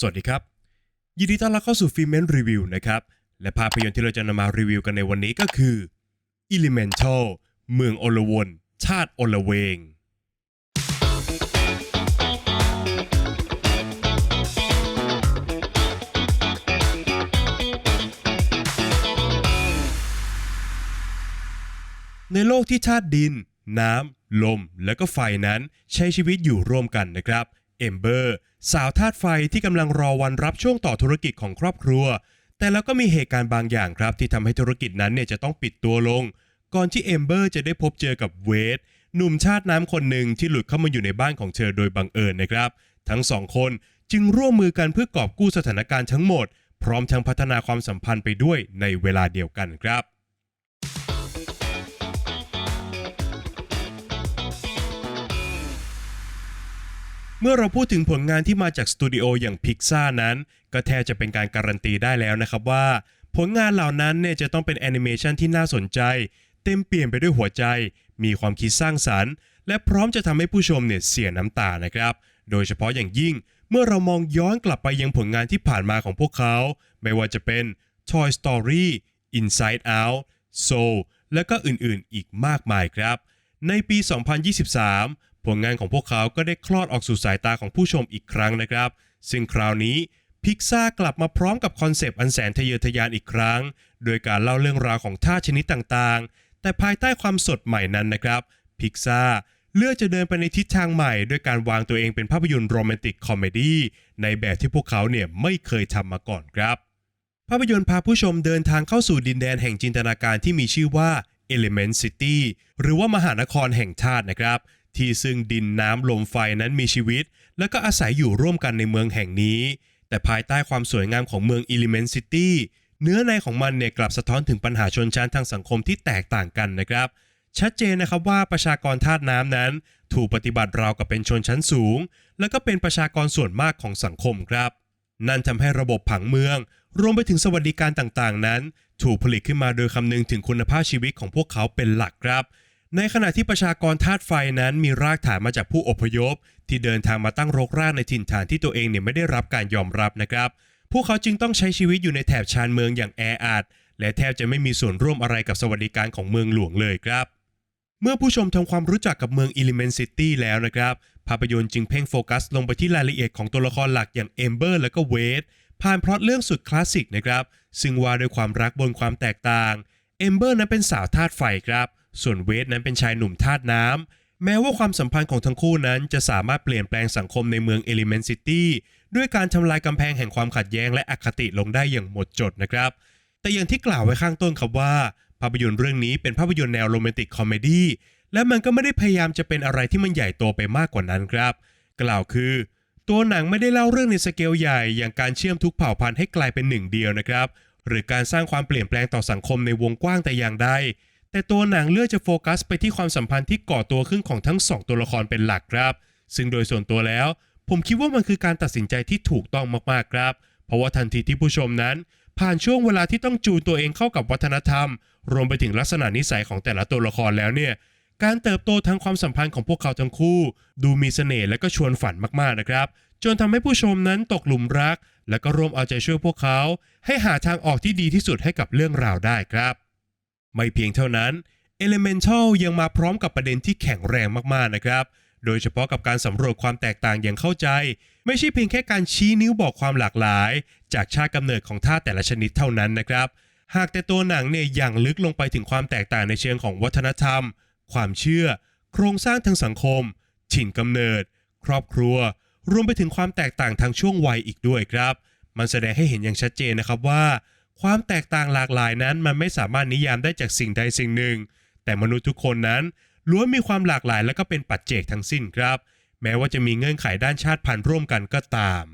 สวัสดีครับ ยินดีต้อนรับเข้าสู่ฟิเมนรีวิวนะครับ และภาพยนตร์ที่เราจะนำมารีวิวกันในวันนี้ก็คือ Elemental เมืองอลวน ชาติอลเวง ในโลกที่ธาตุดิน น้ำ ลม และก็ไฟนั้นใช้ชีวิตอยู่ร่วมกันนะครับ เอมเบอร์ สาวธาตุไฟที่กำลังรอวันรับช่วงต่อธุรกิจของครอบครัว แต่แล้วก็มีเหตุการณ์บางอย่างครับ ที่ทำให้ธุรกิจนั้นเนี่ยจะต้องปิดตัวลง ก่อนที่เอมเบอร์จะได้พบเจอกับเวดหนุ่มชาติน้ำคนหนึ่งที่หลุดเข้ามาอยู่ในบ้านของเธอโดยบังเอิญนะครับ ทั้งสองคนจึงร่วมมือกันเพื่อกอบกู้สถานการณ์ทั้งหมด พร้อมทั้งพัฒนาความสัมพันธ์ไปด้วยในเวลาเดียวกันครับ เมื่อเราพูดถึงผลงานที่มาจากสตูดิโออย่างพิกซ่านั้น ก็แทบจะเป็นการการันตีได้แล้วนะครับว่า ผลงานเหล่านั้นเนี่ยจะต้องเป็นแอนิเมชันที่น่าสนใจ เต็มเปลี่ยนไปด้วยหัวใจ มีความคิดสร้างสรรค์ และพร้อมจะทำให้ผู้ชมเนี่ยเสียน้ำตานะครับ โดยเฉพาะอย่างยิ่ง เมื่อเรามองย้อนกลับไปยังผลงานที่ผ่านมาของพวกเขา ไม่ว่าจะเป็น Toy Story Inside Out Soul และก็อื่นๆ อีกมากมายครับ ในปี 2023 ผลงานของพวกเขาก็ได้คลอดออกสู่สายตาของผู้ชมอีกครั้งนะครับ ซึ่งคราวนี้พิกซ่ากลับมาพร้อมกับคอนเซปต์อันแสนทะเยอทะยานอีกครั้ง โดยการเล่าเรื่องราวของท่าตุชนิดต่างๆ แต่ภายใต้ความสดใหม่นั้นนะครับพิกซ่าเลือกจะเดินไปในทิศทางใหม่ด้วยการวางตัวเองเป็นภาพยนตร์โรแมนติกคอมเมดี้ในแบบที่พวกเขาเนี่ยไม่เคยทำมาก่อนครับ ภาพยนตร์พาผู้ชมเดินทางเข้าสู่ดินแดนแห่งจินตนาการที่มีชื่อว่า Element City หรือว่ามหานครแห่งธาตุนะครับ ที่ซึ่งดินน้ำลมไฟนั้นมีชีวิต และก็อาศัยอยู่ร่วมกันในเมืองแห่งนี้ แต่ภายใต้ความสวยงามของเมือง Element City เนื้อในของมันเนี่ยกลับสะท้อนถึงปัญหาชนชั้นทางสังคมที่แตกต่างกันนะครับ ชัดเจนนะครับว่าประชากรธาตุน้ำนั้น ถูกปฏิบัติราวกับเป็นชนชั้นสูง และก็เป็นประชากรส่วนมากของสังคมครับ นั่นทำให้ระบบผังเมือง รวมไปถึงสวัสดิการต่างๆ นั้น ถูกผลิตขึ้นมาโดยคำนึงถึงคุณภาพชีวิตของพวกเขาเป็นหลักครับ ในขณะที่ประชากรธาตุไฟนั้นมีรากฐานมาจากผู้อพยพ ที่เดินทางมาตั้งรกรากในถิ่นฐานที่ตัวเองเนี่ยไม่ได้รับการยอมรับนะครับ พวกเขาจึงต้องใช้ชีวิตอยู่ในแถบชานเมืองอย่างแออัดและแทบจะไม่มีส่วนร่วมอะไรกับสวัสดิการของเมืองหลวงเลยครับ เมื่อผู้ชมทำความรู้จักกับเมือง Element City แล้วนะครับ ภาพยนตร์จึงเพ่งโฟกัสลงไปที่รายละเอียดของตัวละครหลักอย่างเอมเบอร์และก็เวดผ่านพล็อตเรื่องสุดคลาสสิกนะครับ ซึ่งว่าด้วยความรักบนความแตกต่างเอมเบอร์นั้นเป็นสาวธาตุไฟครับ ส่วนเวดนั้นเป็นชายหนุ่มธาตุน้ำ แม้ว่าความสัมพันธ์ของทั้งคู่นั้นจะสามารถเปลี่ยนแปลงสังคมในเมือง Element City ด้วยการทำลายกำแพงแห่งความขัดแย้งและอคติลงได้อย่างหมดจดนะครับ แต่อย่างที่กล่าวไว้ข้างต้นครับว่า ภาพยนตร์เรื่องนี้เป็นภาพยนตร์แนวโรแมนติกคอมเมดี้และมันก็ไม่ได้พยายามจะเป็นอะไรที่มันใหญ่โตไปมากกว่านั้นครับ กล่าวคือ ตัวหนังไม่ได้เล่าเรื่องในสเกลใหญ่ อย่างการเชื่อมทุกเผ่าพันธุ์ให้กลายเป็นหนึ่งเดียวนะครับ หรือการสร้างความเปลี่ยนแปลงต่อสังคมในวงกว้างแต่อย่างใด แต่ตัวหนังเลือกจะโฟกัสไปที่ความสัมพันธ์ที่ก่อตัวขึ้นของทั้งสองตัวละครเป็นหลักครับ ซึ่งโดยส่วนตัวแล้ว ผมคิดว่ามันคือการตัดสินใจที่ถูกต้องมากๆครับ เพราะว่าทันทีที่ผู้ชมนั้น ผ่านช่วงเวลาที่ต้องจูนตัวเองเข้ากับวัฒนธรรม รวมไปถึงลักษณะนิสัยของแต่ละตัวละครแล้วเนี่ยการเติบโตทางความสัมพันธ์ของพวกเขาทั้งคู่ ดูมีเสน่ห์และก็ชวนฝันมากๆนะครับ จนทำให้ผู้ชมนั้นตกหลุมรัก และก็ร่วมเอาใจช่วยพวกเขา ให้หาทางออกที่ดีที่สุดให้กับเรื่องราวได้ครับ ไม่เพียงเท่านั้น Elemental ยังมาพร้อมกับประเด็นที่แข็งแรงมากๆนะครับ โดยเฉพาะกับการสำรวจความแตกต่างอย่างเข้าใจ ไม่ใช่เพียงแค่การชี้นิ้วบอกความหลากหลาย จากชาติกำเนิดของท่าแต่ละชนิดเท่านั้นนะครับ หากแต่ตัวหนังเนี่ยอย่างลึกลงไปถึงความแตกต่างในเชิงของวัฒนธรรม ความเชื่อ โครงสร้างทางสังคม ถิ่นกำเนิด ครอบครัว รวมไปถึงความแตกต่างทางช่วงวัยอีกด้วยครับ มันแสดงให้เห็นอย่างชัดเจนนะครับว่า ความแตกต่างหลากหลายนั้นมันไม่สามารถนิยามได้จากสิ่งใดสิ่งหนึ่ง แต่มนุษย์ทุกคนนั้นล้วนมีความหลากหลายและก็เป็นปัจเจกทั้งสิ้นครับ แม้ว่าจะมีเงื่อนไขด้านชาติพันธุ์ร่วมกันก็ตาม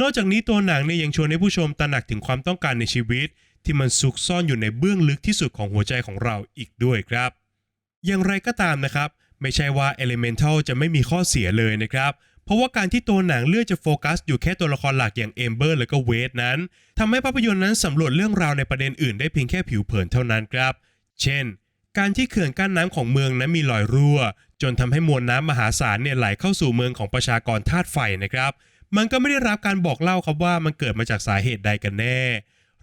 นอกจากนี้ตัวหนังเนี่ยยังชวนให้ผู้ชมตระหนักถึงความต้องการในชีวิต ที่มันซุกซ่อนอยู่ในเบื้องลึกที่สุดของหัวใจของเราอีกด้วยครับ อย่างไรก็ตามนะครับ ไม่ใช่ว่า Elemental จะไม่มีข้อเสียเลยนะครับ เพราะว่าการที่ตัวหนังเลือกจะโฟกัสอยู่แค่ตัวละครหลักอย่างเอมเบอร์และก็เวดนั้นทำให้ภาพยนตร์นั้นสำรวจเรื่องราวในประเด็นอื่นได้เพียงแค่ผิวเผินเท่านั้นครับ เช่น การที่เขื่อนกั้นน้ำของเมืองนั้นมีรอยรั่ว จนทำให้มวลน้ำมหาศาลเนี่ยไหลเข้าสู่เมืองของประชากรธาตุไฟนะครับ มันก็ไม่ได้รับการบอกเล่าครับว่ามันเกิดมาจากสาเหตุใดกันแน่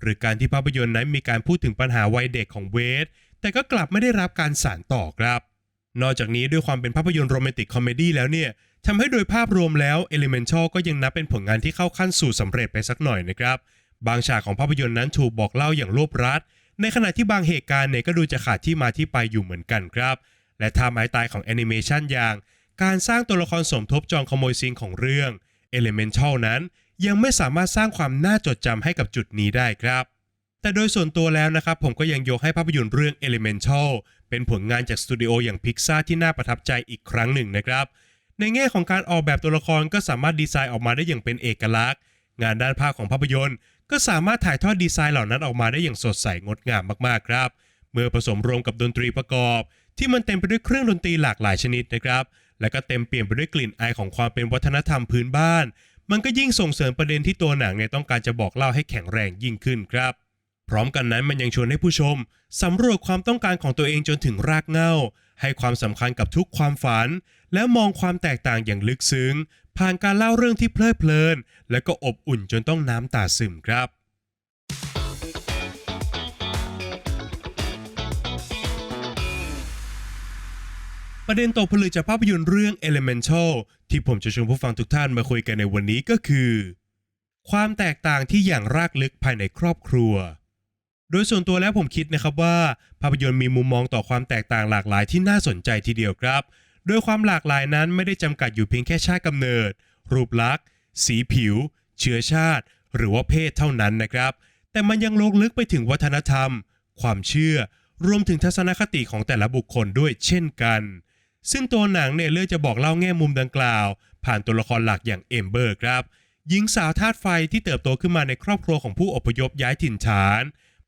หรือการที่ภาพยนตร์นั้นมีการพูดถึงปัญหาวัยเด็กของเวทแต่ก็กลับไม่ได้รับการสานต่อครับ นอกจากนี้ด้วยความเป็นภาพยนตร์โรแมนติกคอมเมดี้แล้วเนี่ย ทำให้โดยภาพรวมแล้ว Elemental ก็ยังนับเป็นผลงานที่เข้าขั้นสู่สำเร็จไปสักหน่อยนะครับ บางฉากของภาพยนตร์นั้นถูกบอกเล่าอย่างรวบรัด ในขณะที่บางเหตุการณ์เนี่ยก็ดูจะขาดที่มาที่ไปอยู่เหมือนกันครับ และท่าไม้ตายของแอนิเมชันอย่าง การสร้างตัวละครสมทบจองขโมยซีนของเรื่อง Elemental นั้น ยังไม่สามารถสร้างความน่าจดจำให้กับจุดนี้ได้ครับ แต่โดยส่วนตัวแล้วนะครับผมก็ยังยกให้ภาพยนตร์เรื่อง Elemental เป็นผลงานจากสตูดิโออย่าง Pixar ที่น่าประทับใจอีกครั้งหนึ่งนะครับ ในแง่ของการออกแบบตัวละครก็สามารถดีไซน์ออกมาได้อย่างเป็นเอกลักษณ์ งานด้านภาพของภาพยนตร์ ก็สามารถถ่ายทอดดีไซน์เหล่านั้นออกมาได้อย่างสดใสงดงามมากๆครับ เมื่อผสมรวมกับดนตรีประกอบ ที่มันเต็มไปด้วยเครื่องดนตรีหลากหลายชนิดนะครับ และก็เต็มเปลี่ยนไปด้วยกลิ่นอายของความเป็นวัฒนธรรมพื้นบ้าน มันก็ยิ่งส่งเสริมประเด็นที่ตัวหนังเนี่ยต้องการจะบอกเล่าให้แข็งแรงยิ่งขึ้นครับ พร้อมกันนั้นมันยังชวนให้ผู้ชมสำรวจความต้องการของตัวเองจนถึงรากเหง้า ให้ความสำคัญกับทุกความฝัน และมองความแตกต่างอย่างลึกซึ้ง ผ่านการเล่าเรื่องที่เพลิดเพลิน และก็อบอุ่นจนต้องน้ำตาซึมครับประเด็นตกผลึกจากภาพยนตร์เรื่อง Elemental ที่ผมจะชวนผู้ฟังทุกท่านมาคุยกันในวันนี้ก็คือ ความแตกต่างที่อย่างรากลึกภายในครอบครัว โดยส่วนตัวแล้วผมคิดนะครับว่าภาพยนตร์มีมุมมองต่อความแตกต่างหลากหลายที่น่าสนใจทีเดียวครับ โดยความหลากหลายนั้นไม่ได้จำกัดอยู่เพียงแค่ชาติกำเนิด รูปลักษณ์ สีผิว เชื้อชาติ หรือว่าเพศเท่านั้นนะครับ แต่มันยังลงลึกไปถึงวัฒนธรรม ความเชื่อ รวมถึงทัศนคติของแต่ละบุคคลด้วยเช่นกัน ซึ่งตัวหนังเนี่ยเลือกจะบอกเล่าแง่มุมดังกล่าว ผ่านตัวละครหลักอย่างเอมเบอร์ครับหญิงสาวธาตุไฟที่เติบโตขึ้นมาในครอบครัวของผู้อพยพย้ายถิ่นฐาน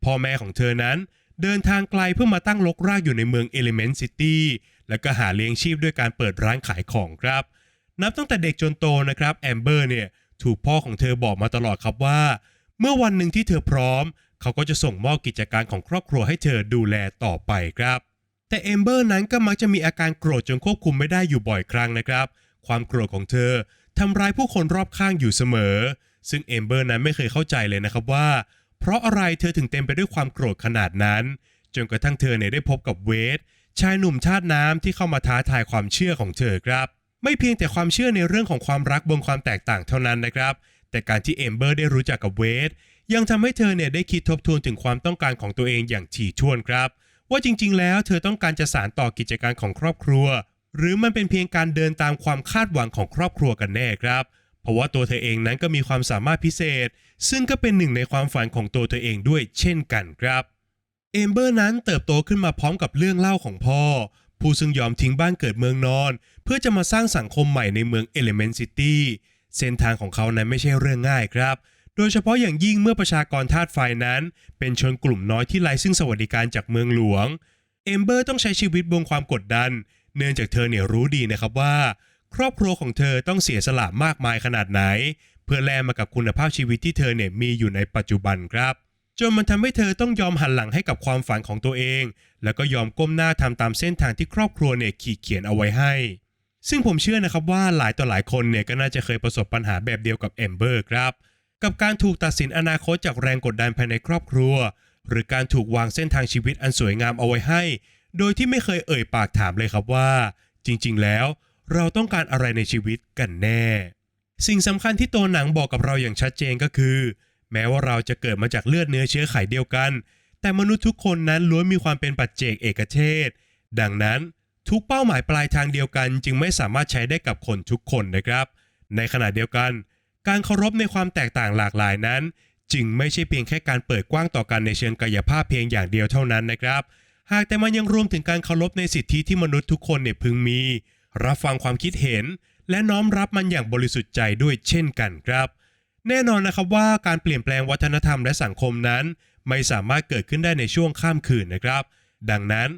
พ่อแม่ของเธอนั้นเดินทางไกลเพื่อมาตั้งรกรากอยู่ในเมืองเอลิเมนต์ซิตี้และก็หาเลี้ยงชีพด้วยการเปิดร้านขายของครับ นับตั้งแต่เด็กจนโตนะครับแอมเบอร์เนี่ยถูกพ่อของเธอบอกมาตลอดครับว่า เมื่อวันหนึ่งที่เธอพร้อม เขาก็จะส่งมอบกิจการของครอบครัวให้เธอดูแลต่อไปครับ แต่เอมเบอร์นั้นก็มักจะมีอาการโกรธจนควบคุมไม่ได้อยู่บ่อยครั้งนะครับ ความโกรธของเธอทำร้ายผู้คนรอบข้างอยู่เสมอ ซึ่งเอมเบอร์นั้นไม่เคยเข้าใจเลยนะครับว่า เพราะอะไรเธอถึงเต็มไปด้วยความโกรธขนาดนั้น จนกระทั่งเธอเนี่ยได้พบกับเวทชายหนุ่มชาติน้ำที่เข้ามาท้าทายความเชื่อของเธอครับ ไม่เพียงแต่ความเชื่อในเรื่องของความรักบนความแตกต่างเท่านั้นนะครับ แต่การที่เอมเบอร์ได้รู้จักกับเวทยังทำให้เธอเนี่ยได้คิดทบทวนถึงความต้องการของตัวเองอย่างถี่ถ้วนครับ ว่าจริงๆ แล้วเธอต้องการจะสานต่อกิจการของครอบครัว หรือมันเป็นเพียงการเดินตามความคาดหวังของครอบครัวกันแน่ครับ เพราะว่าตัวเธอเองนั้นก็มีความสามารถพิเศษ ซึ่งก็เป็นหนึ่งในความฝันของตัวเธอเองด้วยเช่นกันครับ เอมเบอร์นั้นเติบโตขึ้นมาพร้อมกับเรื่องเล่าของพ่อ ผู้ซึ่งยอมทิ้งบ้านเกิดเมืองนอน เพื่อจะมาสร้างสังคมใหม่ในเมืองเอเลเมนต์ซิตี้เส้นทางของเขานั้นไม่ใช่เรื่องง่ายครับ โดยเฉพาะอย่างยิ่งเมื่อประชากรธาตุไฟนั้น เป็นชนกลุ่มน้อยที่ไร้ซึ่งสวัสดิการจากเมืองหลวง เอมเบอร์ต้องใช้ชีวิตบนความกดดัน เนื่องจากเธอเนี่ยรู้ดีนะครับว่า ครอบครัวของเธอต้องเสียสละมากมายขนาดไหน เพื่อแลกมากับคุณภาพชีวิตที่เธอเนี่ยมีอยู่ในปัจจุบันครับ จนมันทำให้เธอต้องยอมหันหลังให้กับความฝันของตัวเอง แล้วก็ยอมก้มหน้าทำตามเส้นทางที่ครอบครัวเนี่ยขีดเขียนเอาไว้ให้ ซึ่งผมเชื่อนะครับว่าหลายต่อหลายคนเนี่ยก็น่าจะเคยประสบปัญหาแบบเดียวกับเอมเบอร์ครับ กับการถูกตัดสินอนาคตจากแรงกดดันภายในครอบครัว หรือการถูกวางเส้นทางชีวิตอันสวยงามเอาไว้ให้ โดยที่ไม่เคยเอ่ยปากถามเลยครับว่า จริง ๆ แล้ว เราต้องการอะไรในชีวิตกันแน่ สิ่งสำคัญที่ตัวหนังบอกกับเราอย่างชัดเจนก็คือ แม้ว่าเราจะเกิดมาจากเลือดเนื้อเชื้อไขเดียวกัน แต่มนุษย์ทุกคนนั้นล้วนมีความเป็นปัจเจกเอกเทศ ดังนั้นทุกเป้าหมายปลายทางเดียวกันจึงไม่สามารถใช้ได้กับคนทุกคนนะครับ ในขณะเดียวกัน การเคารพในความแตกต่างหลากหลายนั้น จึงไม่ใช่เพียงแค่การเปิดกว้างต่อกันในเชิงกายภาพเพียงอย่างเดียวเท่านั้นนะครับ หากแต่มันยังรวมถึงการเคารพในสิทธิที่มนุษย์ทุกคนเนี่ยพึงมี รับฟังความคิดเห็น และน้อมรับมันอย่างบริสุทธิ์ใจด้วยเช่นกันครับ แน่นอนนะครับว่าการเปลี่ยนแปลงวัฒนธรรมและสังคมนั้น ไม่สามารถเกิดขึ้นได้ในช่วงข้ามคืนนะครับ ดังนั้น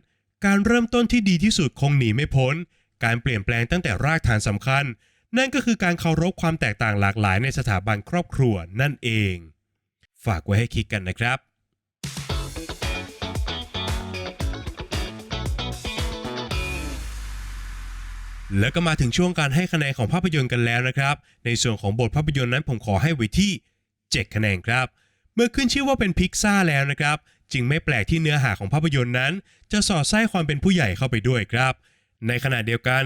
การเริ่มต้นที่ดีที่สุดคงหนีไม่พ้น การเปลี่ยนแปลงตั้งแต่รากฐานสำคัญ นั่นก็คือการเคารพความแตกต่างหลากหลายในสถาบันครอบครัวนั่นเอง ฝากไว้ให้คิดกันนะครับ แล้วก็มาถึงช่วงการให้คะแนนของภาพยนตร์กันแล้วนะครับ ในส่วนของบทภาพยนตร์นั้นผมขอให้ไว้ที่ 7 คะแนนครับ เมื่อขึ้นชื่อว่าเป็นพิกซ่าแล้วนะครับ จึงไม่แปลกที่เนื้อหาของภาพยนตร์นั้น จะสอดไส้ความเป็นผู้ใหญ่เข้าไปด้วยครับ ในขณะเดียวกัน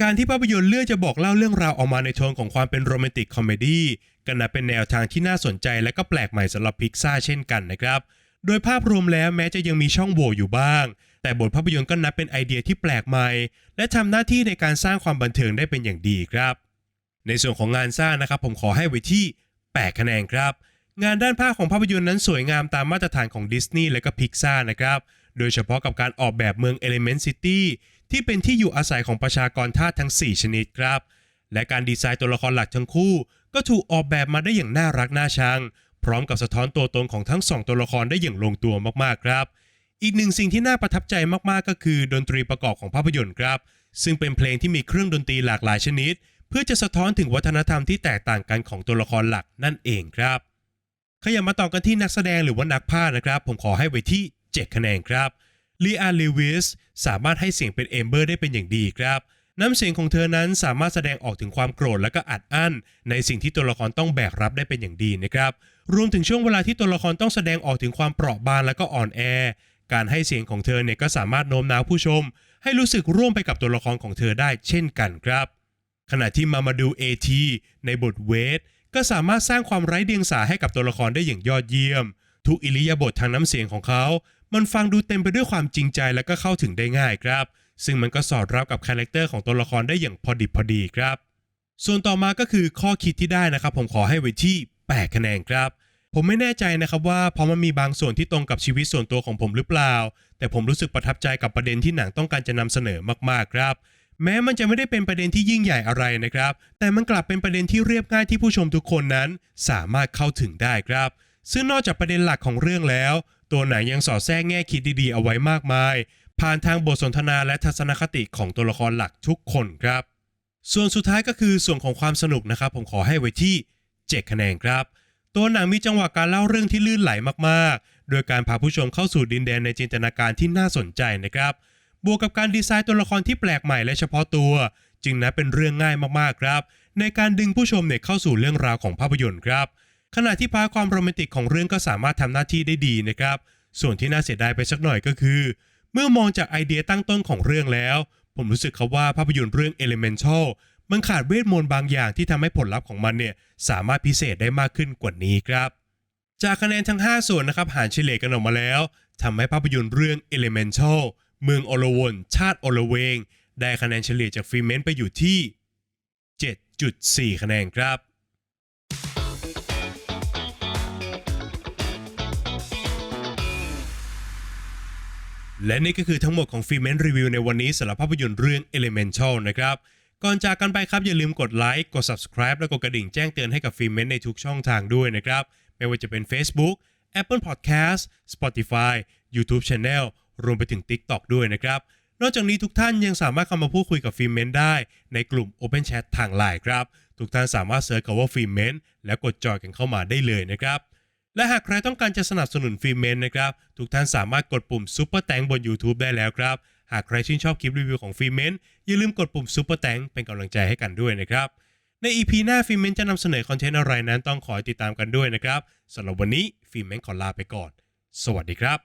การที่ภาพยนตร์เลือกจะบอกเล่าเรื่องราวออกมาในโทนของความเป็นโรแมนติกคอมเมดี้ก็นับเป็นแนวทางที่น่าสนใจและก็แปลกใหม่สำหรับพิกซ่าเช่นกันนะครับ โดยภาพรวมแล้วแม้จะยังมีช่องโหว่อยู่บ้าง แต่บทภาพยนตร์ก็นับเป็นไอเดียที่แปลกใหม่ และทำหน้าที่ในการสร้างความบันเทิงได้เป็นอย่างดีครับ ในส่วนของงานสร้างนะครับ ผมขอให้ไว้ที่ 8 คะแนนครับ งานด้านภาพของภาพยนตร์นั้นสวยงามตามมาตรฐานของดิสนีย์และก็พิกซานะครับ โดยเฉพาะกับการออกแบบเมือง Element City ที่เป็นที่อยู่อาศัยของประชากรทาสทั้ง 4 ชนิดครับ และการดีไซน์ตัวละครหลักทั้งคู่ ก็ถูกออกแบบมาได้อย่างน่ารักน่าชัง พร้อมกับสะท้อนตัวตนของทั้งสองตัวละครได้อย่างลงตัวมากๆครับ อีกหนึ่งสิ่งที่น่าประทับใจมากๆ ก็คือดนตรีประกอบของภาพยนตร์ครับ ซึ่งเป็นเพลงที่มีเครื่องดนตรีหลากหลายชนิด เพื่อจะสะท้อนถึงวัฒนธรรมที่แตกต่างกันของตัวละครหลักนั่นเองครับขยับมาต่อกันที่นักแสดงหรือว่านักพากย์นะครับ ผมขอให้ไว้ที่ 7 คะแนนครับลีอาร์ลิวิสสามารถให้เสียงเป็นเอมเบอร์ได้เป็นอย่างดีครับน้ำเสียงของเธอนั้นสามารถแสดงออกถึงความโกรธและก็อัดอั้น ในสิ่งที่ตัวละครต้องแบกรับได้เป็นอย่างดีนะครับ รวมถึงช่วงเวลาที่ตัวละครต้องแสดงออกถึงความเปราะบางและก็อ่อนแอ การให้เสียงของเธอเนี่ยก็สามารถโน้มน้าวผู้ชม ให้รู้สึกร่วมไปกับตัวละครของเธอได้เช่นกันครับ ขณะที่มามาดูเอทีในบทเวทก็สามารถสร้างความไร้เดียงสาให้กับตัวละครได้อย่างยอดเยี่ยม ทุกอิริยาบถทางน้ำเสียงของเขา มันฟังดูเต็มไปด้วยความจริงใจและก็เข้าถึงได้ง่ายครับ ซึ่งมันก็สอดรับกับคาแรคเตอร์ของตัวละครได้อย่างพอดิบพอดีครับ ส่วนต่อมาก็คือข้อคิดที่ได้นะครับ ผมขอให้ไว้ที่ 8 คะแนนครับ ผมไม่แน่ใจนะครับว่าเพราะมันมีบางส่วนที่ตรงกับชีวิตส่วนตัวของผมหรือเปล่า แต่ผมรู้สึกประทับใจกับประเด็นที่หนังต้องการจะนำเสนอมากๆครับ แม้มันจะไม่ได้เป็นประเด็นที่ยิ่งใหญ่อะไรนะครับ แต่มันกลับเป็นประเด็นที่เรียบง่ายที่ผู้ชมทุกคนนั้น สามารถเข้าถึงได้ครับ ซึ่งนอกจากประเด็นหลักของเรื่องแล้ว ตัวหนังยังสอดแทรกแง่คิดดีๆ เอาไว้มากมาย ผ่านทางบทสนทนาและทัศนคติของตัวละครหลักทุกคนครับ ส่วนสุดท้ายก็คือส่วนของความสนุกนะครับ ผมขอให้ไว้ที่ 7 คะแนนครับ ตัวหนังมีจังหวะการเล่าเรื่องที่ลื่นไหลมากๆ โดยการพาผู้ชมเข้าสู่ดินแดนในจินตนาการที่น่าสนใจนะครับ บวกกับการดีไซน์ตัวละครที่แปลกใหม่และเฉพาะตัว จึงนับเป็นเรื่องง่ายมากๆครับ ในการดึงผู้ชมเนี่ยเข้าสู่เรื่องราวของภาพยนตร์ครับ ขณะที่พาความโรแมนติกของเรื่องก็สามารถทำหน้าที่ได้ดีนะครับ ส่วนที่น่าเสียดายไปสักหน่อยก็คือ เมื่อมองจากไอเดียตั้งต้นของเรื่องแล้ว ผมรู้สึกครับว่าภาพยนตร์เรื่อง Elemental มันขาดเวทมนต์บางอย่างที่ทำให้ผลลัพธ์ของมันเนี่ยสามารถพิเศษได้มากขึ้นกว่านี้ครับ จากคะแนนทั้ง 5 ส่วนนะครับหารเฉลยกันออกมาแล้วทำให้ภาพยนตร์เรื่อง Elemental เมืองอลวน ชาติอลเวง ได้คะแนนเฉลี่ยจากฟิเมนไปอยู่ที่ 7.4 คะแนนครับ และนี่ก็คือทั้งหมดของฟิเมนรีวิวในวันนี้สำหรับภาพยนตร์เรื่อง Elemental นะครับ ก่อนจากกันไปครับอย่าลืมกดไลค์กด subscribe และกดกระดิ่งแจ้งเตือนให้กับฟิเมนในทุกช่องทางด้วยนะครับ ไม่ว่าจะเป็น Facebook Apple Podcast Spotify YouTube Channel รวมไปถึง TikTok ด้วยนะครับ นอกจากนี้ทุกท่านยังสามารถเข้ามาพูดคุยกับฟิเมนได้ในกลุ่ม Open Chat ทางไลน์ครับ ทุกท่านสามารถเซิร์ชคำว่าฟิเมนและกดจอยกันเข้ามาได้เลยนะครับและหากใครต้องการจะสนับสนุนฟิล์มเมนนะครับ ทุกท่านสามารถกดปุ่มซุปเปอร์แตงบน YouTube ได้แล้วครับ หากใครชื่นชอบคลิปรีวิวของฟิล์มเมนอย่าลืมกดปุ่มซุปเปอร์แตงเป็นกำลังใจให้กันด้วยนะครับ ใน EP หน้าฟิล์มเมนจะนำเสนอคอนเทนต์อะไรนั้นต้องขอติดตามกันด้วยนะครับสำหรับวันนี้ฟิล์มเมนขอลาไปก่อน สวัสดีครับ